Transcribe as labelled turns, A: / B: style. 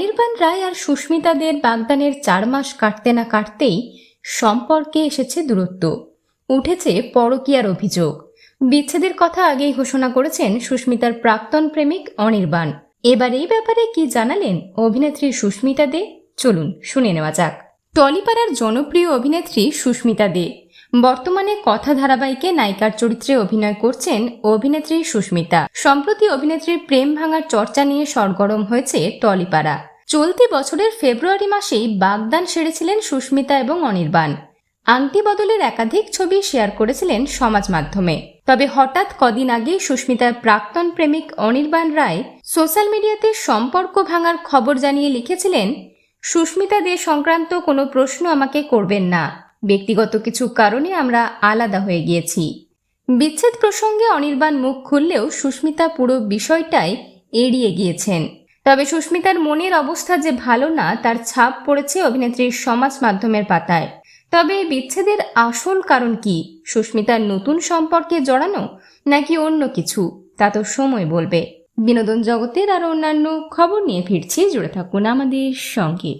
A: অনির্বাণ রায় আর সুস্মিতা দের বাগদানের চার মাস কাটতে না কাটতেই সম্পর্কে এসেছে দূরত্ব। উঠেছে পরকীয়ার অভিযোগ। বিচ্ছেদের কথা আগেই ঘোষণা করেছেন সুস্মিতার প্রাক্তন প্রেমিক অনির্বাণ। এবার এই ব্যাপারে কি জানালেন অভিনেত্রী সুস্মিতা দে? চলুন শুনে নেওয়া যাক। টলিপাড়ার জনপ্রিয় অভিনেত্রী সুস্মিতা দে। বর্তমানে কথা ধারাবাহিকে নায়িকার চরিত্রে অভিনয় করছেন অভিনেত্রী সুস্মিতা। সম্প্রতি অভিনেত্রীর প্রেম ভাঙার চর্চা নিয়ে সরগরম হয়েছে টলিপাড়া। চলতি বছরের ফেব্রুয়ারি মাসেই বাগদান সেরেছিলেন সুস্মিতা এবং অনির্বাণ। আংটি বদলের একাধিক ছবি শেয়ার করেছিলেন সমাজ মাধ্যমে। তবে হঠাৎ কদিন আগেই সুস্মিতার প্রাক্তন প্রেমিক অনির্বাণ রায় সোশ্যাল মিডিয়াতে সম্পর্ক ভাঙার খবর জানিয়ে লিখেছিলেন, সুস্মিতা দে সংক্রান্ত কোনো প্রশ্ন আমাকে করবেন না। ব্যক্তিগত কিছু কারণে আমরা আলাদা হয়ে গিয়েছি। বিচ্ছেদ প্রসঙ্গে অনির্বাণ মুখ খুললেও সুস্মিতা পুরো বিষয়টাই এড়িয়ে গিয়েছেন। তবে সুস্মিতার মনের অবস্থা যে ভালো না, তার ছাপ পড়েছে অভিনেত্রীর সমাজ মাধ্যমের পাতায়। তবে এই বিচ্ছেদের আসল কারণ কি? সুস্মিতার নতুন সম্পর্কে জড়ানো, নাকি অন্য কিছু? তা তো সময় বলবে। বিনোদন জগতের আর অন্যান্য খবর নিয়ে ফিরছি। জুড়ে থাকুন আমাদের সঙ্গে।